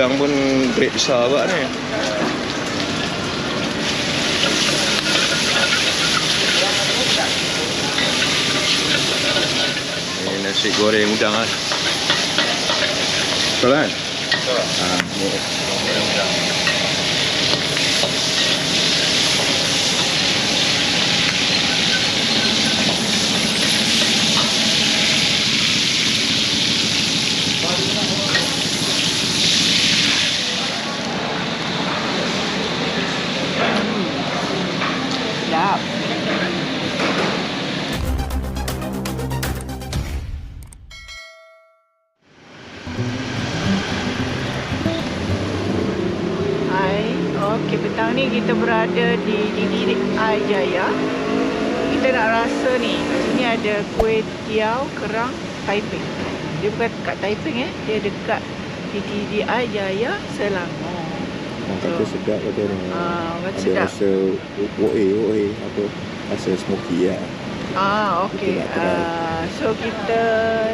Udang pun grade besar buat ni. Ni nasi goreng udang ah. Betul kan? Ha, ni. Sedap. Berada di Didi Air Jaya. Kita nak rasa ni, sini ada kuih tiaw kerang Taiping. Dia bukan kat Taiping eh, dia dekat di Didi Air Jaya, Selangor. Kata sedap kata ni. Ah, kata Ada sedap. rasa woe woe apa rasa smoky lah. Ah, okey. Uh, so kita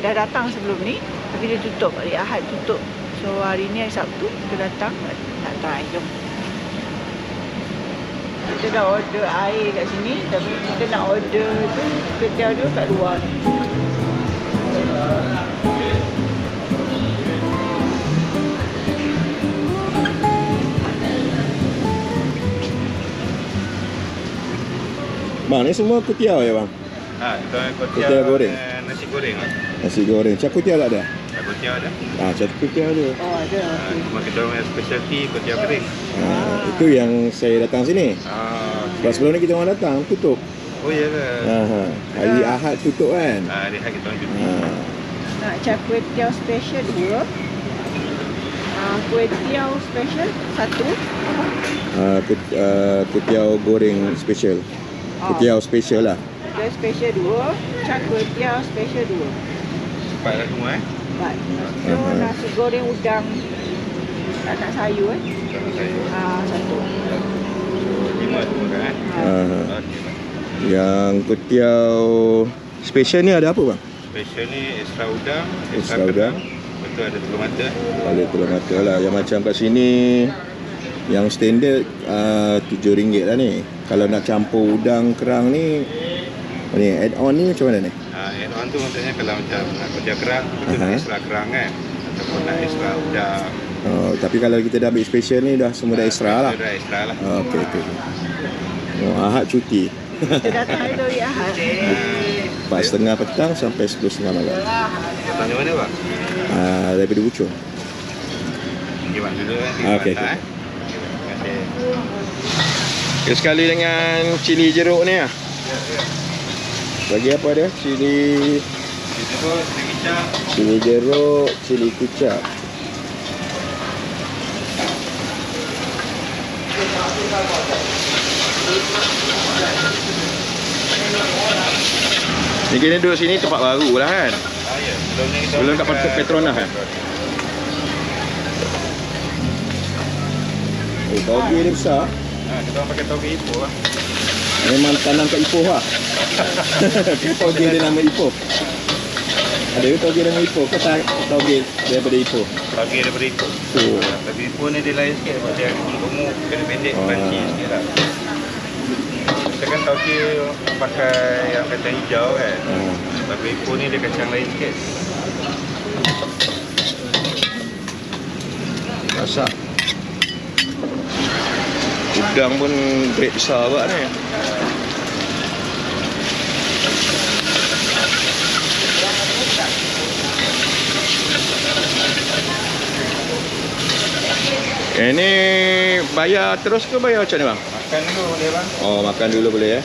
dah datang sebelum ni, tapi dia tutup. Hari Ahad tutup. So hari ni hari Sabtu kita datang nak try. Jom. Kita dah order air kat sini tapi kita nak order tu ketiau dia kat luar ni. Bang, ni semua kutiau ya bang? Ha, kita Kutia kutia goreng. dengan nasi goreng. Nasi goreng. Cak kutiau tak ada? Kutia ada. Ah, cak kutiau ada. Oh ada. Okey. cuma kita orang specialty kutia kering. Ah, itu yang saya datang sini. Ha, Sebab sebelum ni kita orang datang tutup. oh ya ke? Ha, ha. Hari Ahad tutup kan? Ha, hari hari kita orang cuti. Ha. Nak kuih tiaw special dua. Ah, kuih tiaw special satu. Apa? Uh, kut, uh, kutiau goreng special. Oh. Kutiau special lah. Kuih special dua. Cak kuih tiaw special dua. Cepat lah semua eh. Baik. So Aha. nasi goreng udang tak nak sayur eh. Saya. Ah satu. Lima semua kan yang kutiau special ni ada apa bang? Special ni extra udang, Extra extra udang. Betul ada telur mata. Boleh tulang mata lah. Yang macam kat sini yang standard uh, RM7 lah ni. Kalau nak campur udang kerang ni ni add on ni macam mana ni? Add on tu maksudnya kalau macam nak kutia kerang, kita nak extra kerang kan. Ataupun nak extra udang. Oh, tapi kalau kita dah ambil special ni dah semua dah extra lah. Dah extra lah. Oh, okey okey. Oh, Ahad cuti. Kita datang hari tu Ahad. Empat setengah petang sampai sepuluh setengah malam. Tanya mana bang? Uh, daripada Bucung. Okey bang, dulu kan. Ah, okey, eh. Terima kasih. Okay, sekali dengan cili jeruk ni lah. Bagi apa dia? Cili cili jeruk, cili kucap. Ni kena duduk sini tempat baru lah kan? Sebelum kat Petronas, eh? Oh, toge dia besar. Ha, kita orang pakai toge Ipoh lah. Memang tanam kat Ipoh lah. toge dia nama Ipoh. Ada ke toge nama Ipoh? Kau tak toge daripada Ipoh? Toge daripada Ipoh. Oh. Tapi Ipoh ni dia lain sikit sebab dia gemuk, kena pendek, Ah. crunchy sikit lah. Kita kan toge pakai yang kacang hijau kan. Ha. Tapi Ipoh ni dia kacang lain sikit. Masak. Udang pun grade besar buat ni. Eh ni bayar terus ke bayar macam ni bang? Makan dulu boleh bang. Oh makan dulu boleh ya.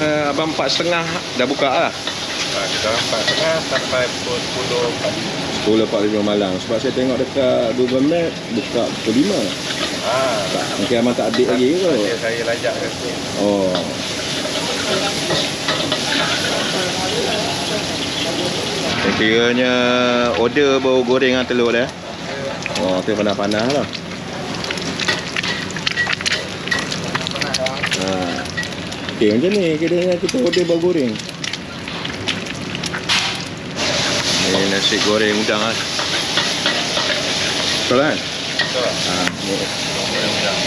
Uh, abang empat setengah dah buka lah. Ha, kita empat setengah sampai pukul 10 pagi. 10.45 malam Sebab saya tengok dekat Google Map Buka pukul 5 Ha, tak, Mungkin abang tak update lagi ke Dia saya lajak ke. Oh Saya kiranya Order bau goreng dengan telur dia Oh tu panas-panas lah ha. Okay macam ni Kiranya kita order bau goreng Ni nasi goreng udang lah Betul kan? Betul. Ha, ni. Goreng udang.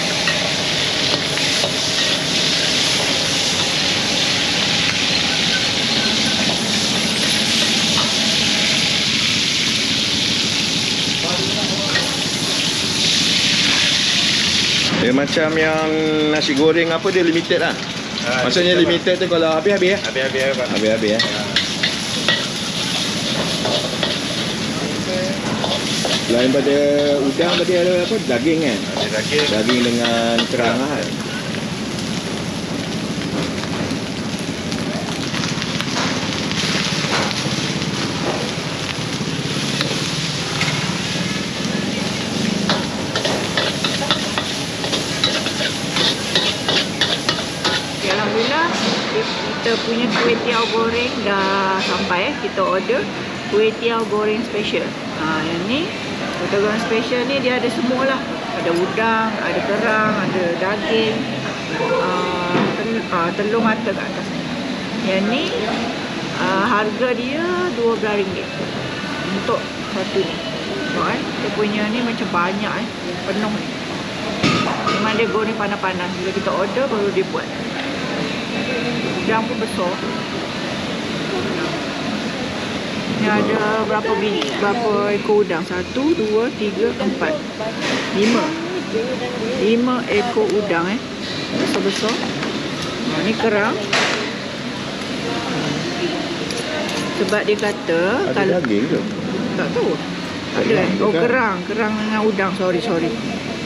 Dia macam yang nasi goreng apa dia limited lah. Ah, Maksudnya limited tu kalau habis-habis ya. Habis-habis ya, Pak. Habis-habis ya. Selain pada udang tadi ada apa? Daging kan? Ada daging. Daging dengan kerang lah kan? Okay, Alhamdulillah kita punya kuih tiaw goreng dah sampai eh. Kita order kuih tiaw goreng special. Ha, yang ni kuih tiaw goreng special ni dia ada semua lah. Ada udang, ada kerang, ada daging, uh, tel, uh, telur mata kat atas. Yang ni uh, harga dia RM12 untuk satu ni. Tengok eh. Dia punya ni macam banyak eh. Penuh ni. Memang dia goreng panas-panas. Bila kita order baru dia buat. Udang pun besar. Ni ada berapa biji, berapa ekor udang? Satu, dua, tiga, empat, lima. Lima ekor udang eh. Besar-besar. Ha, ni kerang. Sebab dia kata Ada daging ke? tak tahu. Tak ada. eh? Oh, kerang. Kerang dengan udang. Sorry, sorry.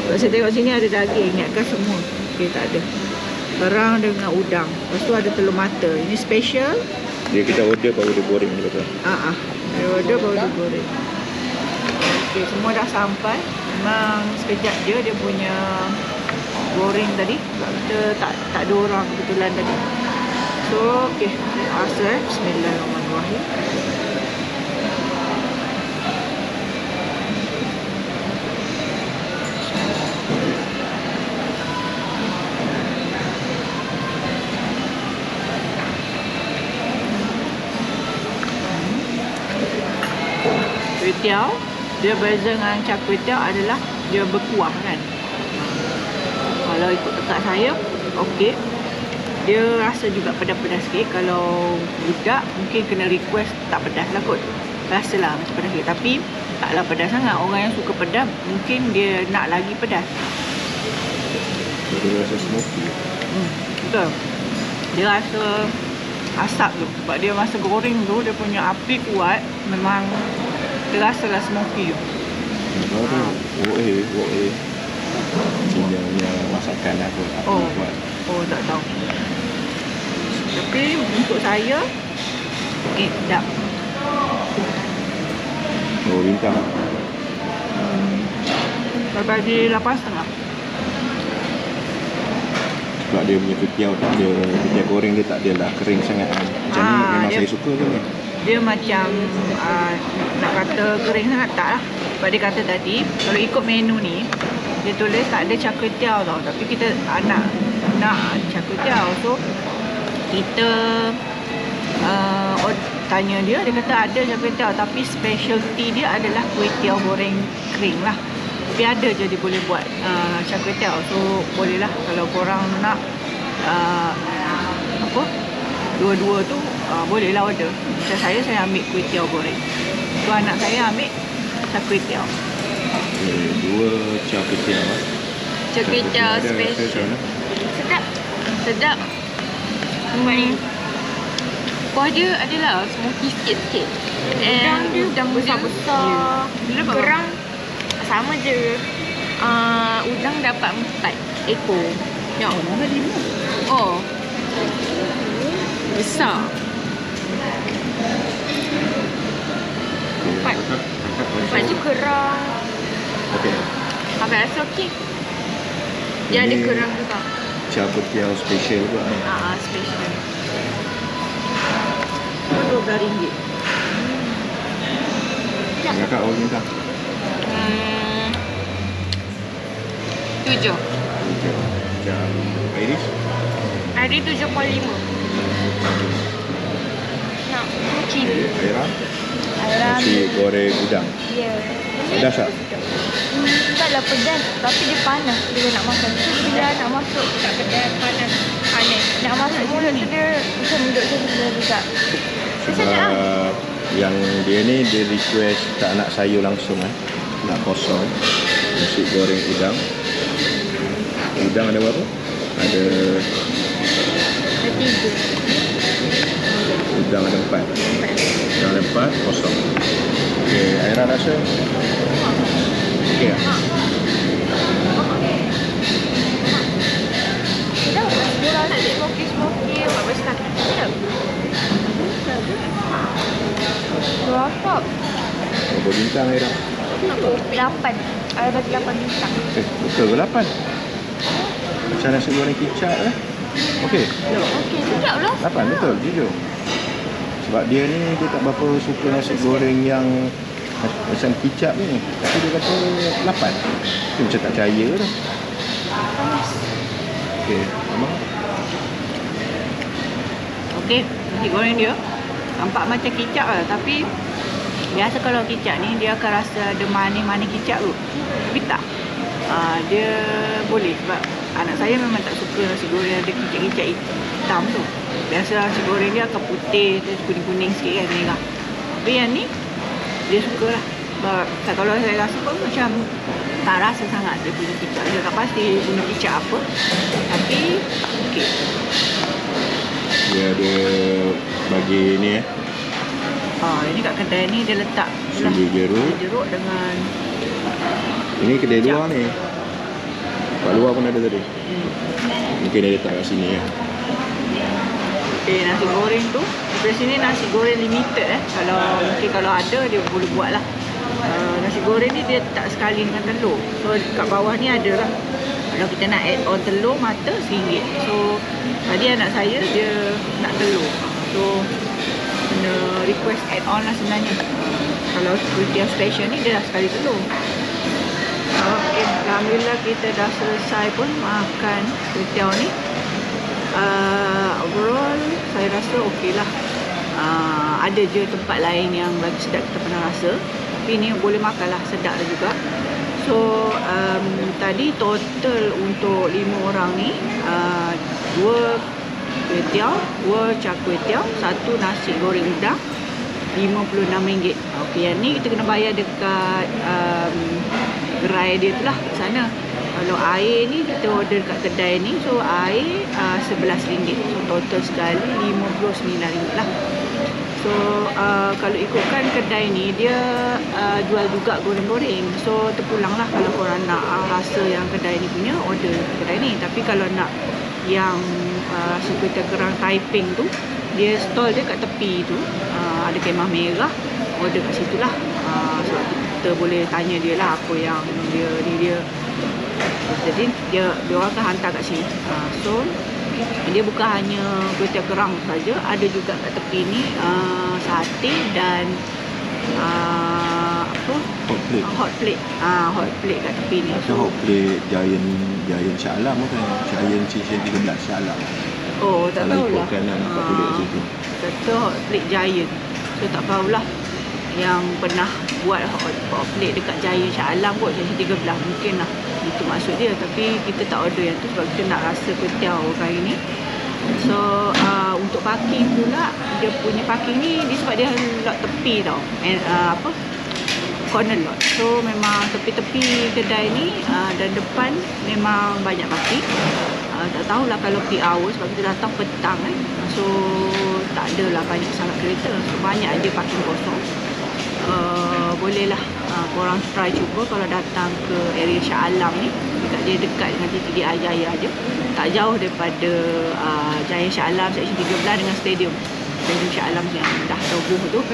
Kalau saya tengok sini ada daging. Ingatkan semua. Okey, tak ada. Kerang dengan udang. Lepas tu ada telur mata. Ini special. Dia kita order baru dia goreng dia kata. Ah, ah. Dia order baru dia goreng. Okey, semua dah sampai. Memang sekejap je dia punya goreng tadi. Sebab kita tak tak ada orang kebetulan tadi. So, okey. Rasa eh. Bismillahirrahmanirrahim. Tiaw dia beza dengan char kway teow adalah dia berkuah kan. Kalau ikut tekak saya, okey. Dia rasa juga pedas-pedas sikit. Kalau budak mungkin kena request tak pedas lah kot. Rasalah macam pedas sikit. Tapi taklah pedas sangat. Orang yang suka pedas mungkin dia nak lagi pedas. Dia rasa smoky. Hmm, betul. Dia rasa asap tu. Sebab dia masa goreng tu dia punya api kuat. Memang terasa lah smoky tu. Oh tu. Oh eh, oh eh. Punya punya masakan lah kot. Apa Oh. buat. Oh tak tahu. Tapi untuk saya eh sedap. Oh bintang. Saya bagi 8.5. Sebab dia punya ketiau tak ada Ketiau goreng dia tak ada lah Kering sangat kan Macam ni Ah, memang dia- saya suka tu ni Dia macam uh, nak kata kering sangat tak lah. Sebab dia kata tadi kalau ikut menu ni dia tulis tak ada teow tau. Tapi kita uh, nak nak teow. So kita uh, tanya dia dia kata ada teow tapi specialty dia adalah kuih tiaw goreng kering lah. Tapi ada je dia boleh buat uh, teow. So boleh lah kalau korang nak uh, apa dua-dua tu uh, boleh lah order. Macam saya saya ambil kuih tiaw goreng. Tu anak saya ambil char kway teow. okay, Dua lah Char kway teow Ada rasa macam special. Sedap. Sedap. Ni. Kuah dia adalah smoky sikit-sikit. And dia udang besar-besar. Yeah. Kerang sama je. Uh, udang dapat empat ekor. Ya. Mana lima? Oh. Besar. Empat. Empat je kerang. Okay Abang rasa okey. Dia ada kerang juga. Char ketiau special pula ni Ah, special. RM12. Kakak awak minta Hmm. Tujuh. Macam Irish Ada tujuh puluh lima. Nak mungkin. Okay, Aira Alam. Nasi goreng udang Ya. Pedas tak? Taklah pedas Tapi dia panas Bila nak makan So bila nak masuk kat kedai panas Panas Nak masuk mulut tu dia Macam duduk macam tu juga Macam mana ah? Sebab yang dia ni dia request tak nak sayur langsung eh. Nak kosong. Nasi goreng udang. Udang ada berapa? Ada Ada tiga udang ada empat. Udang ada empat, kosong. Okey, Aira rasa? Tak Sedap Berapa? Berapa bintang Aira? Lapan Ada bagi lapan bintang Eh, betul ke lapan? Macam nasi goreng kicap eh? Okey, Okey, sedap lah lapan betul, jujur. Sebab dia ni dia tak berapa suka nasi goreng yang macam kicap ni. Tapi dia kata lapan. Dia macam tak percaya tu. Okey, abang. Okey, nasi goreng dia nampak macam kicap lah tapi biasa kalau kicap ni dia akan rasa ada manis-manis kicap tu. Tapi tak. Uh, dia boleh sebab anak saya memang tak suka nasi goreng ada kicap-kicap hitam tu. Biasa nasi goreng dia akan putih, terus kuning-kuning sikit kan merah. Tapi yang ni dia suka lah. Sebab kalau saya rasa pun macam tak rasa sangat dia punya kicap. Dia tak pasti dia punya kicap apa. Tapi okey. Dia ada bagi ni eh. Ah, ini kat kedai ni dia letak Suli jeruk. jeruk dengan Ini kedai Kicap. luar ni. Kat luar pun ada tadi. hmm, Mungkin dia letak kat sini ya. Nasi goreng tu. Di sini nasi goreng limited eh. Kalau mungkin kalau ada dia boleh buat lah. Uh, nasi goreng ni dia tak sekali dengan telur. So kat bawah ni ada lah. Kalau kita nak add on telur mata RM1. So tadi anak saya dia nak telur. So kena request add on lah sebenarnya. Kalau kuih special ni dia dah sekali telur. Okey, Alhamdulillah kita dah selesai pun makan kuih ni. Uh, overall, saya rasa okey lah. Uh, ada je tempat lain yang lagi sedap kita pernah rasa. Tapi ni boleh makan lah, sedap lah juga. So, um, tadi total untuk lima orang ni, uh, dua kuih tiaw, dua cak kuih tiaw, satu nasi goreng udang, RM56. Okey, yang ni kita kena bayar dekat um, gerai dia tu lah kat sana. Kalau air ni kita order kat kedai ni so air uh, RM11. So total sekali RM59 lah. So uh, kalau ikutkan kedai ni dia uh, jual juga goreng-goreng. So terpulang lah kalau korang nak uh, rasa yang kedai ni punya order kedai ni. Tapi kalau nak yang uh, suku kerang Taiping tu dia stall dia kat tepi tu uh, ada kemah merah order kat situ lah uh, so kita boleh tanya dia lah apa yang dia ni dia jadi dia dia orang akan hantar kat sini uh, so dia bukan hanya kuih tiaw kerang saja ada juga kat tepi ni uh, sate dan uh, apa Hot plate. hot plate ah hot plate kat tepi ni Rasa hot plate Giant Giant Shah Alam bukan? Giant Season 13 Shah Alam. oh tak Kalau tahulah ikutkan lah kat situ. kata hot plate giant so tak tahulah yang pernah buat hot, hot plate dekat Giant Shah Alam kot Season 13 mungkin lah. Itu maksud dia tapi kita tak order yang tu sebab kita nak rasa kuitiau kali ni. So uh, untuk parking pula dia punya parking ni dia sebab dia lot tepi tau. And, uh, apa? Corner lot. So memang tepi-tepi kedai ni uh, dan depan memang banyak parking. Uh, tak tahulah kalau peak hour sebab kita datang petang kan so tak adalah banyak sangat kereta. So banyak je parking kosong. Uh, bolehlah uh, korang try cuba kalau datang ke area Shah Alam ni. Dekat dia dekat dengan dia Jaya je. Tak jauh daripada uh, Jaya Shah Alam section 13 dengan stadium. Stadium Shah Alam yang dah roboh tu.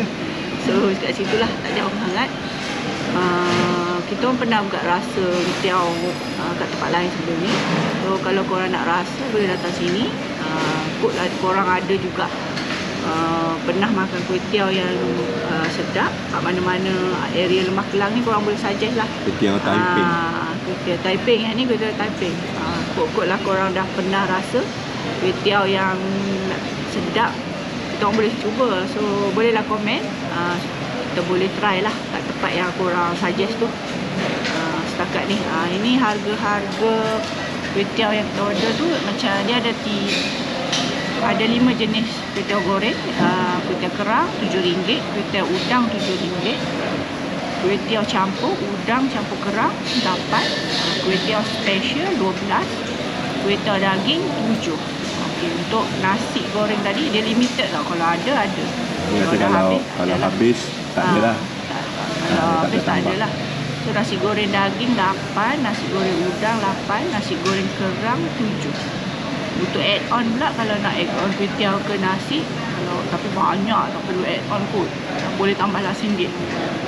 So dekat situ lah. Tak jauh sangat. Uh, kita pun pernah juga rasa tiaw uh, kat tempat lain sebelum ni. So kalau korang nak rasa boleh datang sini. Uh, kot lah korang ada juga uh, pernah makan kuih tiaw yang uh, sedap kat mana-mana area Lemah Kelang ni korang boleh suggest lah Kuitiau Taiping. Ah, kuih tiaw Taiping yang ni kuih tiaw Taiping. Ah, kot-kot lah korang dah pernah rasa kuih tiaw yang sedap. Kita orang boleh cuba. So bolehlah komen. Ah, kita boleh try lah kat tempat yang korang suggest tu. Ah, setakat ni. Ha, ini harga-harga kuih tiaw yang kita order tu macam dia ada ti ada lima jenis kuih goreng. Uh, kuih tiaw kerang RM7, kuih tiaw udang RM7, kuih tiaw campur udang campur kerang RM8, uh, kuih tiaw special RM12, kuih tiaw daging RM7. Okey, untuk nasi goreng tadi dia limited tau. Kalau ada ada. Dah kalau habis, kalau ada lah. habis tak ada Ah, lah. tak- Ah, Kalau ada habis tak ada lah. So nasi goreng daging 8, nasi goreng udang 8, nasi goreng kerang 7. Untuk add on pula kalau nak add on kuih tiaw ke nasi kalau tapi banyak tak perlu add on pun. Tak boleh tambah lah RM1.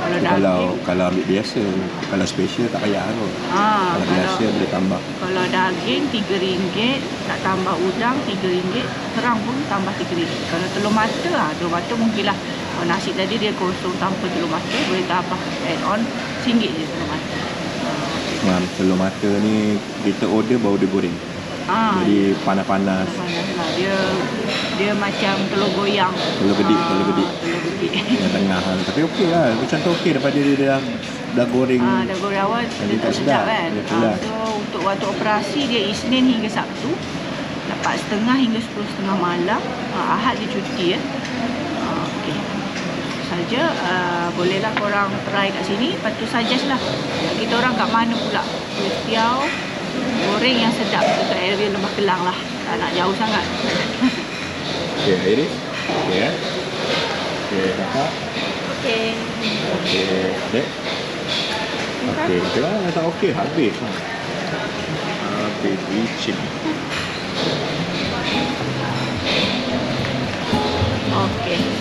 Kalau daging Kalau kalau ambil biasa, kalau special tak payah kot. ah, Kalau kalau, biasa boleh tambah. kalau daging RM3, nak tambah udang RM3, kerang pun tambah RM3. Kalau telur mata, ah, telur mata mungkin lah. Kalau nasi tadi dia kosong tanpa telur mata, boleh tambah add on RM1 je telur mata. Mam, telur mata ni kita order baru dia goreng. Ah, Jadi panas-panas. panas lah. Dia dia macam telur goyang. Telur gedik, Ah, telur gedik. Telur gedik. Yang tengah Tapi okey lah Macam tu okey Daripada dia dah Dah goreng Ah, dah goreng awal dia tak sedap sedap. kan. Dia Ah, so untuk waktu operasi dia Isnin hingga Sabtu. Dapat setengah hingga sepuluh setengah malam. Ah, Ahad dia cuti ya. Ah, okey. Saja uh, bolehlah korang try kat sini. Lepas tu suggest lah. Kita orang kat mana pula? Kuih tiaw goreng yang sedap dekat area Lembah Kelang lah. Tak nak jauh sangat. Okey, air ni. Okey, ya. Okey, kakak. Okey. Okey, adik. Okey, Okay. Lah, tak okey? Habis. Ha. Habis, licin. Okey.